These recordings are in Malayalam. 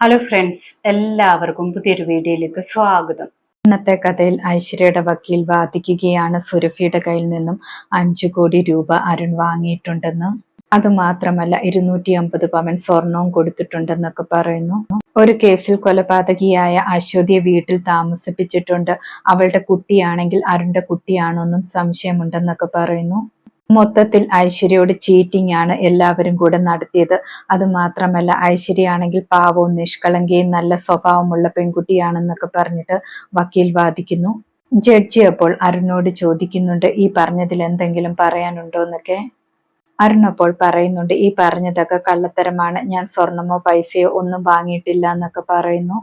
ഹലോ ഫ്രണ്ട്സ് എല്ലാവർക്കും പുതിയൊരു വീഡിയോയിലേക്ക് സ്വാഗതം. ഇന്നത്തെ കഥയിൽ ഐശ്വര്യയുടെ വക്കീൽ വാദിക്കുകയാണ് സുരഭിയുടെ കയ്യിൽ നിന്നും അഞ്ചു കോടി രൂപ അരുൺ വാങ്ങിയിട്ടുണ്ടെന്ന്. അതുമാത്രമല്ല ഇരുന്നൂറ്റി അമ്പത് പവൻ സ്വർണവും കൊടുത്തിട്ടുണ്ടെന്നൊക്കെ പറയുന്നു. ഒരു കേസിൽ കൊലപാതകിയായ അശ്വതിയെ വീട്ടിൽ താമസിപ്പിച്ചിട്ടുണ്ട്. അവളുടെ കുട്ടിയാണെങ്കിൽ അരുണിന്റെ കുട്ടിയാണെന്നും സംശയമുണ്ടെന്നൊക്കെ പറയുന്നു. മൊത്തത്തിൽ ഐശ്വര്യയോട് ചീറ്റിംഗ് ആണ് എല്ലാവരും കൂടെ നടത്തിയത്. അത് മാത്രമല്ല ഐശ്വര്യ ആണെങ്കിൽ പാവവും നിഷ്കളങ്കയും നല്ല സ്വഭാവമുള്ള പെൺകുട്ടിയാണെന്നൊക്കെ പറഞ്ഞിട്ട് വക്കീൽ വാദിക്കുന്നു. ജഡ്ജി അപ്പോൾ അരുണോട് ചോദിക്കുന്നുണ്ട് ഈ പറഞ്ഞതിൽ എന്തെങ്കിലും പറയാനുണ്ടോ? എന്നൊക്കെ. അരുൺ അപ്പോൾ പറയുന്നുണ്ട് ഈ പറഞ്ഞതൊക്കെ കള്ളത്തരമാണ്. ഞാൻ സ്വർണമോ പൈസയോ ഒന്നും വാങ്ങിയിട്ടില്ല എന്നൊക്കെ പറയുന്നു.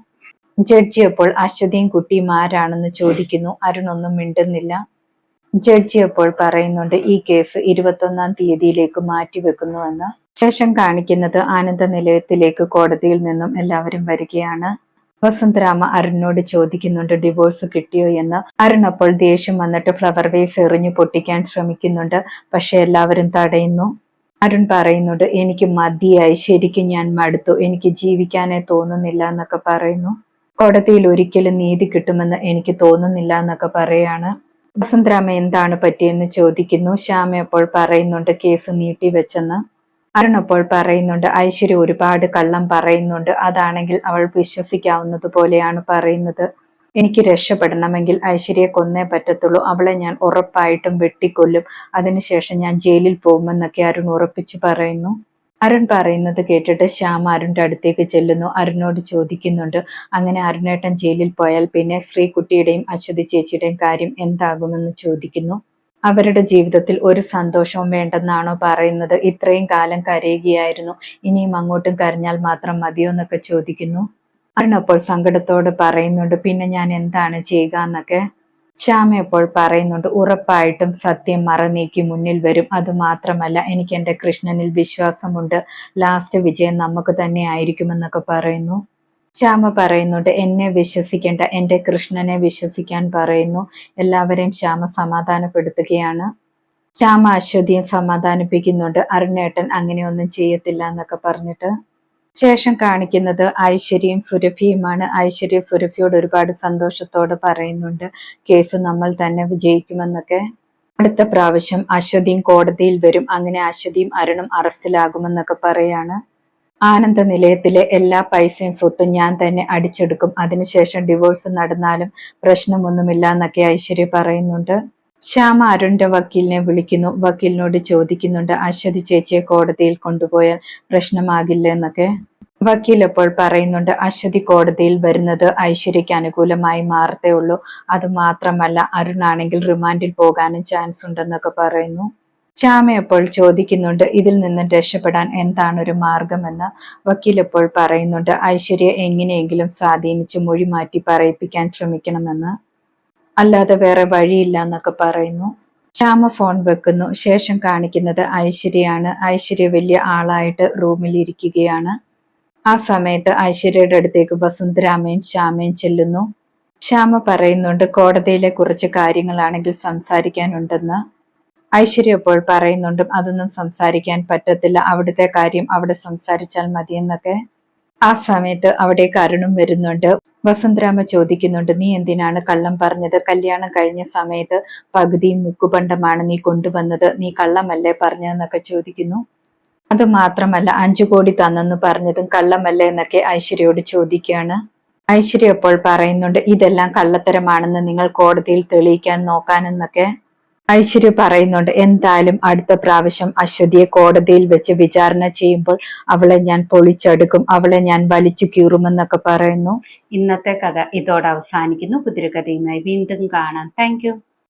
ജഡ്ജി അപ്പോൾ അശ്വതിയും കുട്ടിയും ആരാണെന്ന് ചോദിക്കുന്നു. അരുൺ ഒന്നും മിണ്ടുന്നില്ല. ജഡ്ജി അപ്പോൾ പറയുന്നുണ്ട് ഈ കേസ് ഇരുപത്തൊന്നാം തീയതിയിലേക്ക് മാറ്റിവെക്കുന്നുവെന്ന്. ശേഷം കാണിക്കുന്നത് ആനന്ദ നിലയത്തിലേക്ക് കോടതിയിൽ നിന്നും എല്ലാവരും വരികയാണ്. വസന്തരാമ അരുണിനോട് ചോദിക്കുന്നുണ്ട് ഡിവോഴ്സ് കിട്ടിയോ എന്ന്. അരുൺ അപ്പോൾ ദേഷ്യം വന്നിട്ട് ഫ്ലവർ വേസ് എറിഞ്ഞു പൊട്ടിക്കാൻ ശ്രമിക്കുന്നുണ്ട് പക്ഷെ എല്ലാവരും തടയുന്നു. അരുൺ പറയുന്നുണ്ട് എനിക്ക് മതിയായി ശരിക്കും ഞാൻ മടുത്തു. എനിക്ക് ജീവിക്കാനേ തോന്നുന്നില്ല എന്നൊക്കെ പറയുന്നു. കോടതിയിൽ ഒരിക്കലും നീതി കിട്ടുമെന്ന് എനിക്ക് തോന്നുന്നില്ല എന്നൊക്കെ പറയാണ്. വസന്തരാമ എന്താണ് പറ്റിയെന്ന് ചോദിക്കുന്നു. ശ്യാമ അപ്പോൾ പറയുന്നുണ്ട് കേസ് നീട്ടിവെച്ചെന്ന് അരുൺ അപ്പോൾ പറയുന്നുണ്ട് ഐശ്വര്യ ഒരുപാട് കള്ളം പറയുന്നുണ്ട്. അതാണെങ്കിൽ അവൾ വിശ്വസിക്കാവുന്നത് പോലെയാണ് പറയുന്നത്. എനിക്ക് രക്ഷപ്പെടണമെങ്കിൽ ഐശ്വര്യയെ കൊന്നേ പറ്റത്തുള്ളൂ. അവളെ ഞാൻ ഉറപ്പായിട്ടും വെട്ടിക്കൊല്ലും. അതിനുശേഷം ഞാൻ ജയിലിൽ പോകുമെന്നൊക്കെ അരുൺ ഉറപ്പിച്ചു പറയുന്നു. അരുൺ പറയുന്നത് കേട്ടിട്ട് ശ്യാം അരുണിന്റെ അടുത്തേക്ക് ചെല്ലുന്നു. അരുണോട് ചോദിക്കുന്നുണ്ട് അങ്ങനെ അരുണേട്ടൻ ജയിലിൽ പോയാൽ പിന്നെ ശ്രീകുട്ടിയുടെയും അശ്വതി ചേച്ചിയുടെയും കാര്യം എന്താകുമെന്ന് ചോദിക്കുന്നു. അവരുടെ ജീവിതത്തിൽ ഒരു സന്തോഷവും വേണ്ടെന്നാണോ പറയുന്നത്? ഇത്രയും കാലം കരയുകയായിരുന്നു. ഇനിയും അങ്ങോട്ടും കരഞ്ഞാൽ മാത്രം മതിയോ എന്നൊക്കെ ചോദിക്കുന്നു. അരുൺ അപ്പോൾ സങ്കടത്തോട് പറയുന്നുണ്ട് പിന്നെ ഞാൻ എന്താണ് ചെയ്യുക എന്നൊക്കെ? ശ്യാമ എപ്പോൾ പറയുന്നുണ്ട് ഉറപ്പായിട്ടും സത്യം മറനീക്കി മുന്നിൽ വരും. അത് മാത്രമല്ല എനിക്ക് എന്റെ കൃഷ്ണനിൽ വിശ്വാസമുണ്ട്. ലാസ്റ്റ് വിജയം നമുക്ക് തന്നെ ആയിരിക്കുമെന്നൊക്കെ പറയുന്നു. ശ്യാമ പറയുന്നുണ്ട് എന്നെ വിശ്വസിക്കേണ്ട എന്റെ കൃഷ്ണനെ വിശ്വസിക്കാൻ പറയുന്നു. എല്ലാവരെയും ശ്യാമ സമാധാനപ്പെടുത്തുകയാണ്. ശ്യാമ അശ്വതിയും സമാധാനിപ്പിക്കുന്നുണ്ട് അരുണേട്ടൻ അങ്ങനെയൊന്നും ചെയ്യത്തില്ല എന്നൊക്കെ പറഞ്ഞിട്ട്. ശേഷം കാണിക്കുന്നത് ഐശ്വര്യയും സുരഭിയുമാണ്. ഐശ്വര്യ സുരഭിയോട് ഒരുപാട് സന്തോഷത്തോടെ പറയുന്നുണ്ട് കേസ് നമ്മൾ തന്നെ വിജയിക്കുമെന്നൊക്കെ. അടുത്ത പ്രാവശ്യം അശ്വതിയും കോടതിയിൽ വരും. അങ്ങനെ അശ്വതിയും അരുണും അറസ്റ്റിലാകുമെന്നൊക്കെ പറയാണ്. ആനന്ദ നിലയത്തിലെ എല്ലാ പൈസയും സ്വത്തും ഞാൻ തന്നെ അടിച്ചെടുക്കും. അതിനുശേഷം ഡിവോഴ്സ് നടന്നാലും പ്രശ്നമൊന്നുമില്ല എന്നൊക്കെ ഐശ്വര്യ പറയുന്നുണ്ട്. ശ്യാമ അരുണിന്റെ വക്കീലിനെ വിളിക്കുന്നു. വക്കീലിനോട് ചോദിക്കുന്നുണ്ട് അശ്വതി ചേച്ചിയെ കോടതിയിൽ കൊണ്ടുപോയാൽ പ്രശ്നമാകില്ല എന്നൊക്കെ വക്കീൽ അപ്പോൾ പറയുന്നുണ്ട് അശ്വതി കോടതിയിൽ വരുന്നത് ഐശ്വര്യയ്ക്ക് അനുകൂലമായി മാറത്തേ ഉള്ളൂ. അത് മാത്രമല്ല അരുണാണെങ്കിൽ റിമാൻഡിൽ പോകാനും ചാൻസ് ഉണ്ടെന്നൊക്കെ പറയുന്നു. ശ്യാമ അപ്പോൾ ചോദിക്കുന്നുണ്ട് ഇതിൽ നിന്ന് രക്ഷപ്പെടാൻ എന്താണ് ഒരു മാർഗമെന്ന്? വക്കീൽ അപ്പോൾ പറയുന്നുണ്ട് ഐശ്വര്യ എങ്ങനെയെങ്കിലും സ്വാധീനിച്ച് മൊഴി മാറ്റി പറയിപ്പിക്കാൻ ശ്രമിക്കണമെന്ന്. അല്ലാതെ വേറെ വഴിയില്ല എന്നൊക്കെ പറയുന്നു. ശ്യാമ ഫോൺ വെക്കുന്നു. ശേഷം കാണിക്കുന്നത് ഐശ്വര്യയാണ്. ഐശ്വര്യ വലിയ ആളായിട്ട് റൂമിൽ ഇരിക്കുകയാണ് ആ സമയത്ത് ഐശ്വര്യയുടെ അടുത്തേക്ക് വസുന്ധരാമയും ശ്യാമയും ചെല്ലുന്നു. ശ്യാമ പറയുന്നുണ്ട് കോടതിയിലെ കുറച്ച് കാര്യങ്ങളാണെങ്കിൽ സംസാരിക്കാനുണ്ടെന്ന്. ഐശ്വര്യ അപ്പോൾ പറയുന്നുണ്ടും അതൊന്നും സംസാരിക്കാൻ പറ്റത്തില്ല. അവിടുത്തെ കാര്യം അവിടെ സംസാരിച്ചാൽ മതിയെന്നൊക്കെ. ആ സമയത്ത് അവിടേക്ക് കരുണും വരുന്നുണ്ട്. വസുന്ധരാമ ചോദിക്കുന്നുണ്ട് നീ എന്തിനാണ് കള്ളം പറഞ്ഞത്? കല്യാണം കഴിഞ്ഞ സമയത്ത് പകുതിയും മുക്കുപണ്ടമാണ് നീ കൊണ്ടുവന്നത്. നീ കള്ളമല്ലേ പറഞ്ഞതെന്നൊക്കെ ചോദിക്കുന്നു. അത് മാത്രമല്ല അഞ്ചു കോടി തന്നെന്ന് പറഞ്ഞതും കള്ളമല്ലേ എന്നൊക്കെ ഐശ്വര്യയോട് ചോദിക്കുകയാണ്. ഐശ്വര്യ അപ്പോൾ പറയുന്നുണ്ട് ഇതെല്ലാം കള്ളത്തരമാണെന്ന് നിങ്ങൾ കോടതിയിൽ തെളിയിക്കാൻ നോക്കാനെന്നൊക്കെ. ഐശ്വര്യ പറയുന്നുണ്ട് എന്തായാലും അടുത്ത പ്രാവശ്യം അശ്വതിയെ കോടതിയിൽ വെച്ച് വിചാരണ ചെയ്യുമ്പോൾ അവളെ ഞാൻ പൊളിച്ചെടുക്കും അവളെ ഞാൻ വലിച്ചു കീറുമെന്നൊക്കെ പറയുന്നു. ഇന്നത്തെ കഥ ഇതോടെ അവസാനിക്കുന്നു. കുതിരകഥയുമായി വീണ്ടും കാണാം. താങ്ക്